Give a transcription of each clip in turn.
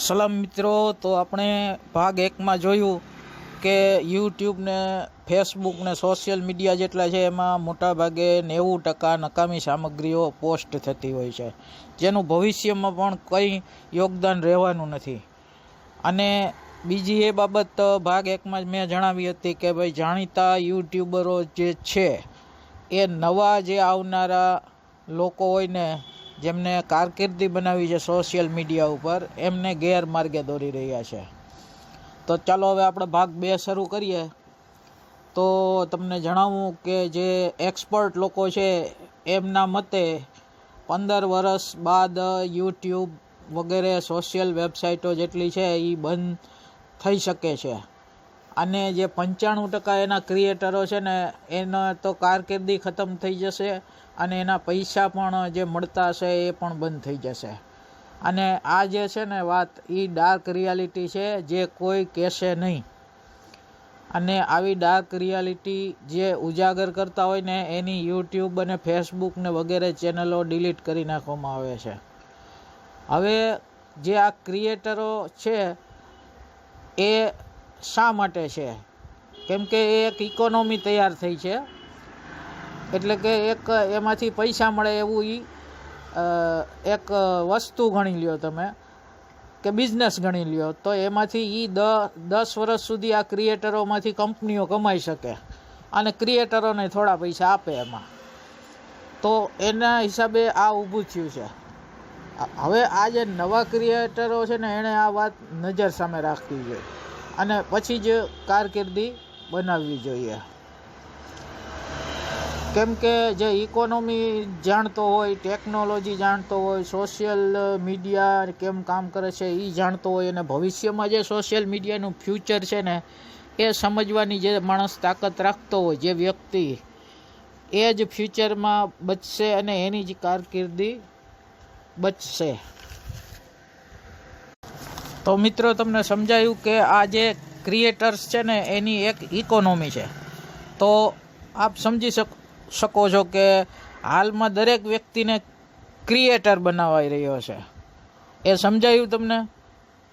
સલામ મિત્રો, તો આપણે ભાગ એકમાં જોયું કે યુટ્યુબ ને ફેસબુક ને સોશિયલ મીડિયા જેટલા છે, એમાં મોટાભાગે નેવું ટકા નકામી સામગ્રીઓ પોસ્ટ થતી હોય છે. જેનું ભવિષ્યમાં પણ કંઈ યોગદાન રહેવાનું નથી. અને બીજી એ બાબત ભાગ એકમાં જ મેં જણાવી હતી કે ભાઈ, જાણીતા યુટ્યુબરો જે છે, એ નવા જે આવનારા લોકો હોય ને જેમને કારકિર્દી બનાવી છે સોશિયલ મીડિયા ઉપર, એમને ગેરમાર્ગે દોરી રહ્યા છે. તો ચાલો હવે આપણે ભાગ બે શરૂ કરીએ. તો તમને જણાવું કે જે એક્સપર્ટ લોકો છે, એમના મતે પંદર વર્ષ બાદ યુટ્યુબ વગેરે સોશિયલ વેબસાઇટો જેટલી છે એ બંધ થઈ શકે છે. અને જે પંચાણું ટકા એના ક્રિએટરો છે ને, એનો તો કારકિર્દી ખતમ થઈ જશે. અને એના પૈસા પણ જે મળતા હશે એ પણ બંધ થઈ જશે. અને આ જે છે ને વાત એ ડાર્ક રિયાલિટી છે જે કોઈ કહેશે નહીં. અને આવી ડાર્ક રિયાલિટી જે ઉજાગર કરતા હોય ને એની યુટ્યુબ અને ફેસબુક ને વગેરે ચેનલો ડિલીટ કરી નાખવામાં આવે છે. હવે જે આ ક્રિએટરો છે એ શા માટે છે? કેમ કે એ એક ઇકોનોમી તૈયાર થઈ છે. એટલે કે એક એમાંથી પૈસા મળે એવું એ એક વસ્તુ ગણી લ્યો તમે, કે બિઝનેસ ગણી લ્યો, તો એમાંથી એ દ, દસ વર્ષ સુધી આ ક્રિએટરોમાંથી કંપનીઓ કમાઈ શકે અને ક્રિએટરોને થોડા પૈસા આપે એમાં. તો એના હિસાબે આ ઊભું થયું છે. હવે આ જે નવા ક્રિએટરો છે ને, એણે આ વાત નજર સામે રાખવી જોઈએ. અને પછી જ કારકિર્દી બનાવવી જોઈએ. કેમ કે જે ઇકોનોમી જાણતો હોય ટેકનોલોજી જાણતો હોય સોશિયલ મીડિયા કેમ કામ કરે છે એ જાણતો હોય અને ભવિષ્યમાં જે સોશિયલ મીડિયાનું ફ્યુચર છે ને, એ સમજવાની જે માણસ તાકાત રાખતો હોય, જે વ્યક્તિ, એ જ ફ્યુચરમાં બચશે અને એની જ કારકિર્દી બચશે. તો મિત્રો, તમને સમજાયું કે આ જે ક્રિએટર્સ છે ને, એની એક ઇકોનોમી છે. તો આપ સમજી શક શકો છો કે હાલમાં દરેક વ્યક્તિને ક્રિએટર બનાવાઈ રહ્યો છે. એ સમજાયું તમને?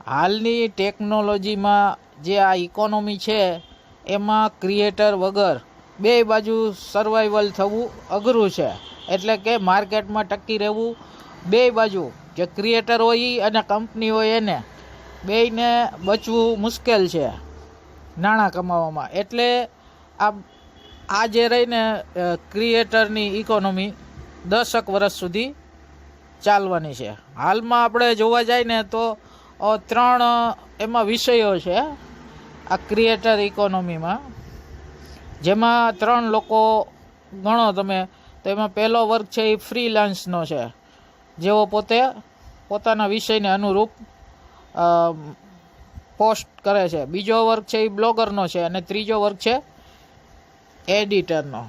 હાલની ટેકનોલોજીમાં જે આ ઇકોનોમી છે, એમાં ક્રિએટર વગર બે બાજુ સર્વાઈવલ થવું અઘરું છે. એટલે કે માર્કેટમાં ટકી રહેવું, બે બાજુ જે ક્રિએટર હોય અને કંપની હોય એને, બેયને બચવું મુશ્કેલ છે નાણાં કમાવામાં. એટલે આ આ જે રહીને ક્રિએટરની ઇકોનોમી દસક વર્ષ સુધી ચાલવાની છે. હાલમાં આપણે જોવા જાય ને તો ત્રણ એમાં વિષયો છે આ ક્રિએટર ઇકોનોમીમાં જેમાં ત્રણ લોકો ગણો તમે, તો એમાં પહેલો વર્ગ છે એ ફ્રીલાન્સનો છે. જેઓ પોતે પોતાના વિષયને અનુરૂપ પોસ્ટ કરે છે. બીજો વર્ગ છે એ બ્લોગરનો છે અને ત્રીજો વર્ગ છે એડિટરનો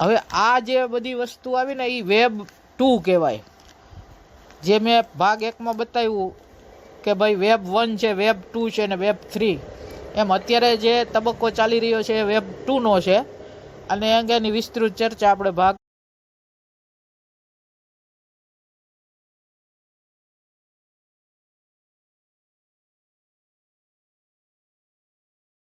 હવે આ જે બધી વસ્તુ આવી ને, એ વેબ ટુ કહેવાય. જે મેં ભાગ એકમાં બતાવ્યું કે ભાઈ વેબ વન છે વેબ ટુ છે ને વેબ થ્રી એમ અત્યારે જે તબક્કો ચાલી રહ્યો છે એ વેબ ટુનો છે. અને અંગેની વિસ્તૃત ચર્ચા આપણે ભાગ